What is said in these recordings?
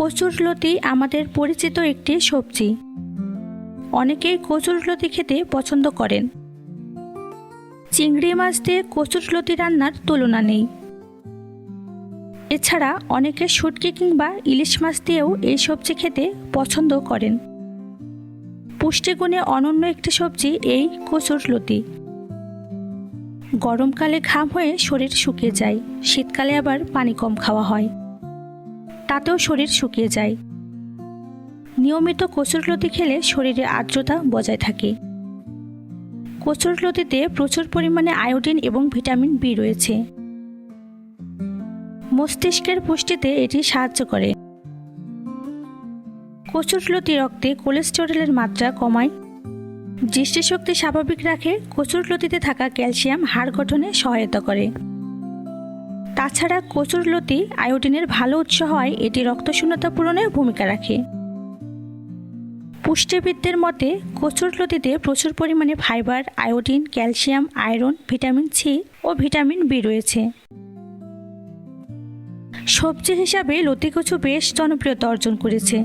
কচুরলতি আমাদের পরিচিত একটি সবজি। অনেকেই কচুরলতি খেতে পছন্দ করেন। চিংড়ি মাছ দিয়ে কচুরলতি রান্নার তুলনা নেই। এছাড়া অনেকে শুটকি কিংবা ইলিশ মাছ দিয়েও এই সবজি খেতে পছন্দ করেন। পুষ্টিগুণে অনন্য একটি সবজি এই কচুরলতি গরমকালে ঘাম হয়ে শরীর শুকিয়ে যায়, শীতকালে আবার পানি কম খাওয়া হয়। তাতেও শরীর শুকিয়ে যায়। নিয়মিত কচুরলতি খেলে শরীরে আর্দ্রতা বজায় থাকে। কচুরলতিতে প্রচুর পরিমাণে আয়োডিন এবং ভিটামিন বি রয়েছে। মস্তিষ্কের পুষ্টিতে এটি সাহায্য করে। কচুরলতি রক্তে কোলেস্টেরলের মাত্রা কমায়। দৃষ্টিশক্তি স্বাভাবিক রাখে, কচুরলতিতে থাকা ক্যালসিয়াম হাড় গঠনে সহায়তা করে। তাছাড়া কচুরলতি আয়োডিনের ভালো উৎস হয় এটি রক্তশূন্যতা পূরণে ভূমিকা রাখে। পুষ্টিবিদদের মতে, কচুরলতিতে প্রচুর পরিমাণে fibre, iodine, calcium, iron, vitamin C ও ভিটামিন বি রয়েছে। সবজি হিসাবে লতিকচু বেশ জনপ্রিয়তা অর্জন করেছে।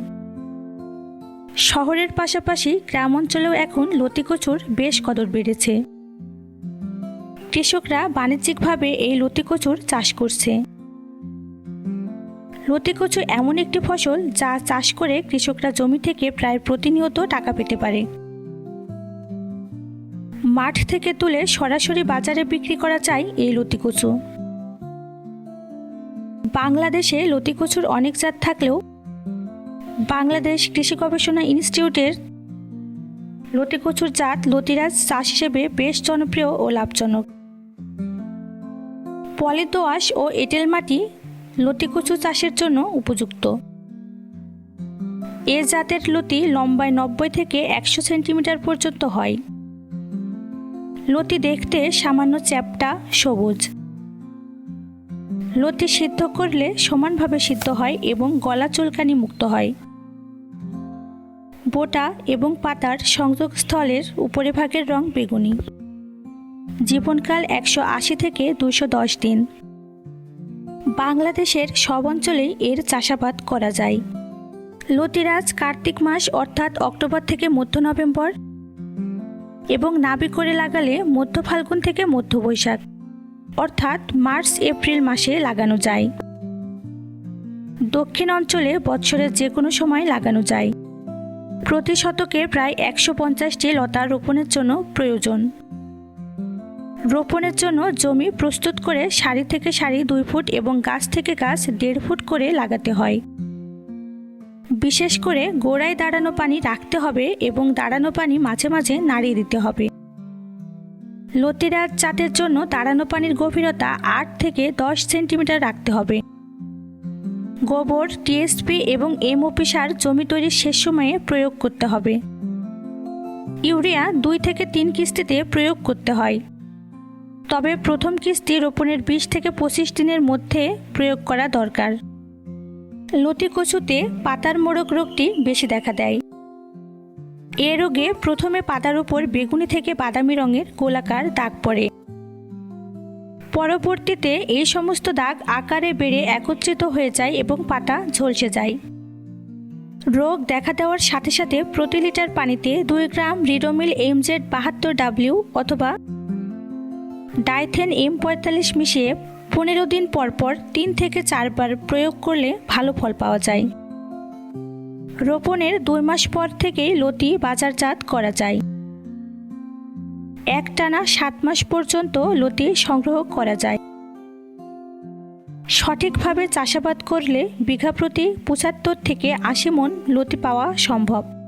শহরের পাশাপাশি গ্রাম অঞ্চলেও এখন লতিকচুর বেশ কদর বেড়েছে। কৃষকরা বাণিজ্যিকভাবে এই লতিকচুর চাষ করছে। লতিকচু এমন একটি ফসল যা চাষ করে কৃষকরা জমি থেকে প্রায় প্রতিনিয়ত টাকা পেতে পারে। মাঠ থেকে তুলে সরাসরি বাজারে বিক্রি করা যায় এই লতিকচু বাংলাদেশে লতিকচুর অনেক জাত থাকলেও বাংলাদেশ কৃষি গবেষণা ইনস্টিটিউটের লতিকচুর জাত লতিরাজ চাষ হিসেবে বেশ জনপ্রিয় ও লাভজনক। পলিদোআঁশ ও এঁটেল মাটি লতিকচু চাষের জন্য উপযুক্ত। এ জাতের লতি লম্বায় নব্বই থেকে একশো সেন্টিমিটার পর্যন্ত হয়। লতি দেখতে সামান্য চ্যাপটা, সবুজ। লতি সিদ্ধ করলে সমানভাবে সিদ্ধ হয় এবং গলা চুলকানি মুক্ত হয়। বোটা এবং পাতার সংযোগস্থলের উপরে ভাগের রং বেগুনি। জীবনকাল একশো আশি থেকে দুশো দশ দিন। বাংলাদেশের সব অঞ্চলেই এর চাষাবাদ করা যায়। লতিরাজ কার্তিক মাস অর্থাৎ অক্টোবর থেকে মধ্য নভেম্বর এবং নাবি করে লাগালে মধ্য ফাল্গুন থেকে মধ্য বৈশাখ, অর্থাৎ মার্চ এপ্রিল মাসে লাগানো যায়। দক্ষিণ অঞ্চলে বছরের যে কোনো সময় লাগানো যায়। প্রতি শতকে প্রায় একশো পঞ্চাশটি লতা রোপণের জন্য প্রয়োজন। রোপণের জন্য জমি প্রস্তুত করে সারি থেকে সারি দুই ফুট এবং গাছ থেকে গাছ দেড় ফুট করে লাগাতে হয়। বিশেষ করে গোড়ায় দাঁড়ানো পানি রাখতে হবে এবং দাঁড়ানো পানি মাঝে মাঝে নাড়িয়ে দিতে হবে। লতিরাজ চাটের জন্য দাঁড়ানো পানির গভীরতা আট থেকে দশ সেন্টিমিটার রাখতে হবে। গোবর, টিএসপি এবং এমওপি সার জমি তৈরির শেষ সময়ে প্রয়োগ করতে হবে। ইউরিয়া দুই থেকে তিন কিস্তিতে প্রয়োগ করতে হয়। তবে প্রথম কিস্তি রোপণের বিশ থেকে পঁচিশ দিনের মধ্যে প্রয়োগ করা দরকার। লতি কচুতে পাতার মোড়ক রোগটি বেশি দেখা দেয়। এ রোগে প্রথমে পাতার উপর বেগুনি থেকে বাদামি রঙের গোলাকার দাগ পড়ে। পরবর্তীতে এই সমস্ত দাগ আকারে বেড়ে একত্রিত হয়ে যায় এবং পাতা ঝলসে যায়। রোগ দেখা দেওয়ার সাথে সাথে প্রতি লিটার পানিতে দুই গ্রাম রিডোমিল এমজেড বাহাত্তর ডাব্লিউ অথবা ডাইথেন এম পঁয়তাল্লিশ মিশিয়ে পনেরো দিন পর পর তিন থেকে চারবার প্রয়োগ করলে ভালো ফল পাওয়া যায়। রোপণের দুই মাস পর থেকেই লতি বাজারজাত করা যায়। একটানা সাত মাস পর্যন্ত লতি সংগ্রহ করা যায়। সঠিকভাবে চাষাবাদ করলে বিঘা প্রতি পঁচাত্তর থেকে আশি মন লতি পাওয়া সম্ভব।